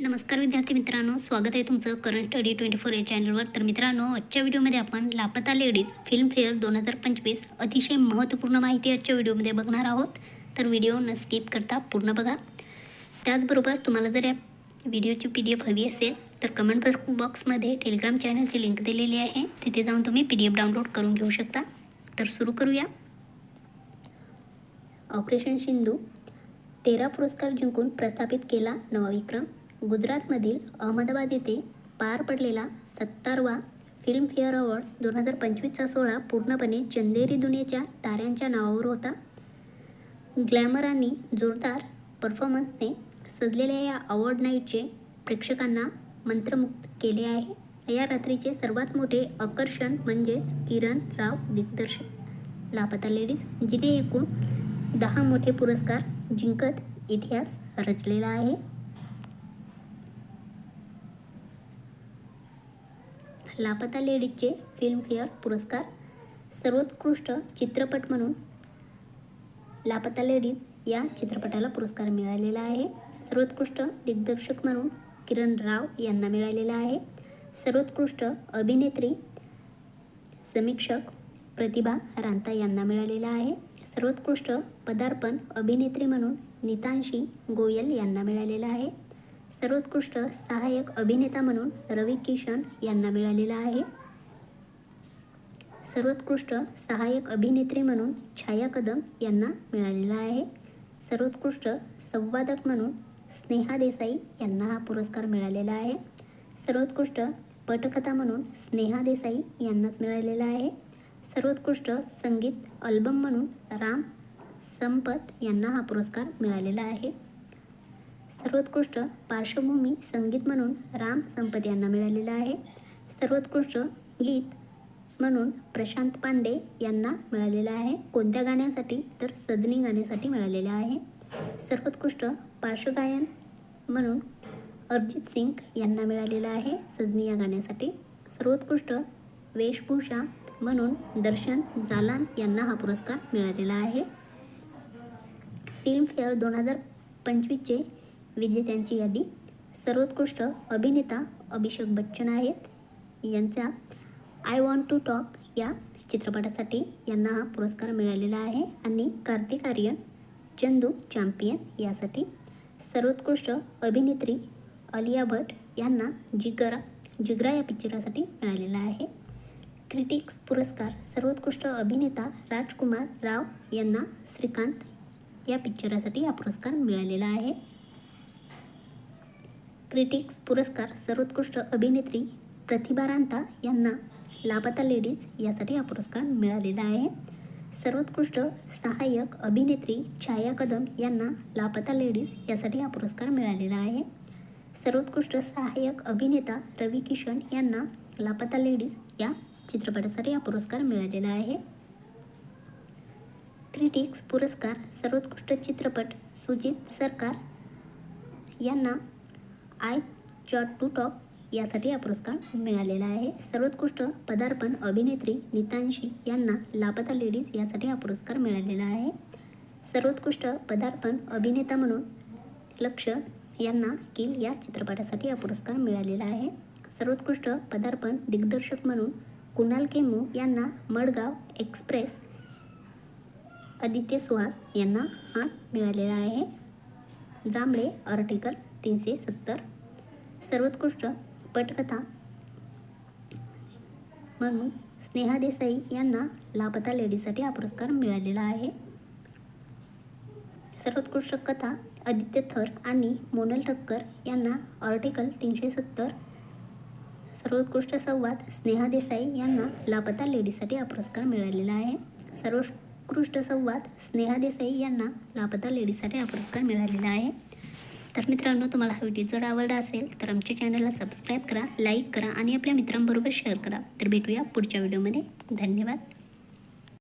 नमस्कार विद्यार्थी मित्रांनो स्वागत आहे तुमचं करंट स्टडी ट्वेंटी फोर या चॅनलवर तर मित्रांनो आजच्या व्हिडिओमध्ये आपण लापता लेडीज फिल्मफेअर दोन हजार पंचवीस अतिशय महत्त्वपूर्ण माहिती आजच्या व्हिडिओमध्ये बघणार आहोत. तर व्हिडिओ न स्किप करता पूर्ण बघा. त्याचबरोबर तुम्हाला जर या व्हिडिओची पी डी एफ हवी असेल तर कमेंट बॉक्स बॉक्समध्ये टेलिग्राम चॅनलची लिंक दिलेली आहे. तिथे जाऊन तुम्ही पी डी एफ डाउनलोड करून घेऊ शकता. तर सुरू करूया. ऑपरेशन सिंधू तेरा पुरस्कार जिंकून प्रस्थापित केला नवा विक्रम गुजरातमधील अहमदाबाद येथे पार पडलेला सत्तरवा फिल्मफेअर अवॉर्ड्स दोन हजार पंचवीसचा सोहळा पूर्णपणे चंदेरी दुनियेच्या ताऱ्यांच्या नावावर होता. ग्लॅमर आणि जोरदार परफॉर्मन्सने सजलेल्या या अवॉर्ड नाईटचे प्रेक्षकांना मंत्रमुग्ध केले आहे. या रात्रीचे सर्वात मोठे आकर्षण म्हणजेच किरण राव दिग्दर्शक लापता लेडीज जिने एकूण दहा मोठे पुरस्कार जिंकत इतिहास रचलेला आहे. लापता लेडीजचे फिल्मफेअर पुरस्कार सर्वोत्कृष्ट चित्रपट म्हणून लापता लेडीज या चित्रपटाला पुरस्कार मिळालेला आहे. सर्वोत्कृष्ट दिग्दर्शक म्हणून किरण राव यांना मिळालेला आहे. सर्वोत्कृष्ट अभिनेत्री समीक्षक प्रतिभा रांता यांना मिळालेला आहे. सर्वोत्कृष्ट पदार्पण अभिनेत्री म्हणून नितांशी गोयल यांना मिळालेला आहे. सर्वोत्कृष्ट सहाय्यक अभिनेता म्हणून रवी किशन यांना मिळालेला आहे. सर्वोत्कृष्ट सहाय्यक अभिनेत्री म्हणून छाया कदम यांना मिळालेला आहे. सर्वोत्कृष्ट संवादक म्हणून स्नेहा देसाई यांना हा पुरस्कार मिळालेला आहे. सर्वोत्कृष्ट पटकथा म्हणून स्नेहा देसाई यांनाच मिळालेला आहे. सर्वोत्कृष्ट संगीत अल्बम म्हणून राम संपत यांना हा पुरस्कार मिळालेला आहे. सर्वोत्कृष्ट पार्श्वभूमी संगीत म्हणून राम संपत यांना मिळालेलं आहे. सर्वोत्कृष्ट गीत म्हणून प्रशांत पांडे यांना मिळालेलं आहे. कोणत्या गाण्यासाठी? तर सजनी गाण्यासाठी मिळालेलं आहे. सर्वोत्कृष्ट पार्श्वगायन म्हणून अरिजित सिंग यांना मिळालेलं आहे सजनी या गाण्यासाठी. सर्वोत्कृष्ट वेशभूषा म्हणून दर्शन जालान यांना हा पुरस्कार मिळालेला आहे. फिल्मफेअर दोन हजार पंचवीसचे विजेत्यांची यादी. सर्वोत्कृष्ट अभिनेता अभिषेक बच्चन आहेत. यांचा आय वॉन्ट टू टॉक या चित्रपटासाठी यांना हा पुरस्कार मिळालेला आहे. आणि कार्तिक आर्यन चंदू चॅम्पियन यासाठी सर्वोत्कृष्ट अभिनेत्री अलिया भट यांना जिगरा जिगरा या पिक्चरासाठी मिळालेला आहे. क्रिटिक्स पुरस्कार सर्वोत्कृष्ट अभिनेता राजकुमार राव यांना श्रीकांत या पिक्चरासाठी हा पुरस्कार मिळालेला आहे. क्रिटिक्स पुरस्कार सर्वोत्कृष्ट अभिनेत्री प्रतिभा रांता यांना लापता लेडीज यासाठी हा पुरस्कार मिळालेला आहे. सर्वोत्कृष्ट सहाय्यक अभिनेत्री छाया कदम यांना लापता लेडीज यासाठी हा पुरस्कार मिळालेला आहे. सर्वोत्कृष्ट सहाय्यक अभिनेता रवी किशन यांना लापता लेडीज या चित्रपटासाठी हा पुरस्कार मिळालेला आहे. क्रिटिक्स पुरस्कार सर्वोत्कृष्ट चित्रपट सुजित सरकार यांना आय जॉट टू टॉप यासाठी हा पुरस्कार मिळालेला आहे. सर्वोत्कृष्ट पदार्पण अभिनेत्री नितांशी यांना लापता लेडीज यासाठी हा पुरस्कार मिळालेला आहे. सर्वोत्कृष्ट पदार्पण अभिनेता म्हणून लक्ष यांना किल या चित्रपटासाठी हा पुरस्कार मिळालेला आहे. सर्वोत्कृष्ट पदार्पण दिग्दर्शक म्हणून कुणाल केमू यांना मडगाव एक्सप्रेस आदित्य सुहास यांना हा मिळालेला आहे. जांभळे आर्टिकल तीनशे सत्तर. सर्वोत्कृष्ट पटकथा. म्हणून स्नेहा देसाई यांना लापता लेडीसाठी हा पुरस्कार मिळालेला आहे. सर्वोत्कृष्ट कथा आदित्य थर आणि मोनल ठक्कर यांना आर्टिकल तीनशे सत्तर. सर्वोत्कृष्ट संवाद स्नेहा देसाई यांना लापता लेडीसाठी हा पुरस्कार मिळालेला आहे. सर्वोत्कृष्ट संवाद स्नेहा देसाई यांना लापता लेडीसाठी हा पुरस्कार मिळालेला आहे. तर मित्रांनो तुम्हाला हा व्हिडिओ जर आवडला असेल तर आमच्या चॅनलला सबस्क्राईब करा लाईक करा आणि आपल्या मित्रांबरोबर शेअर करा. तर भेटूया पुढच्या व्हिडिओमध्ये. धन्यवाद.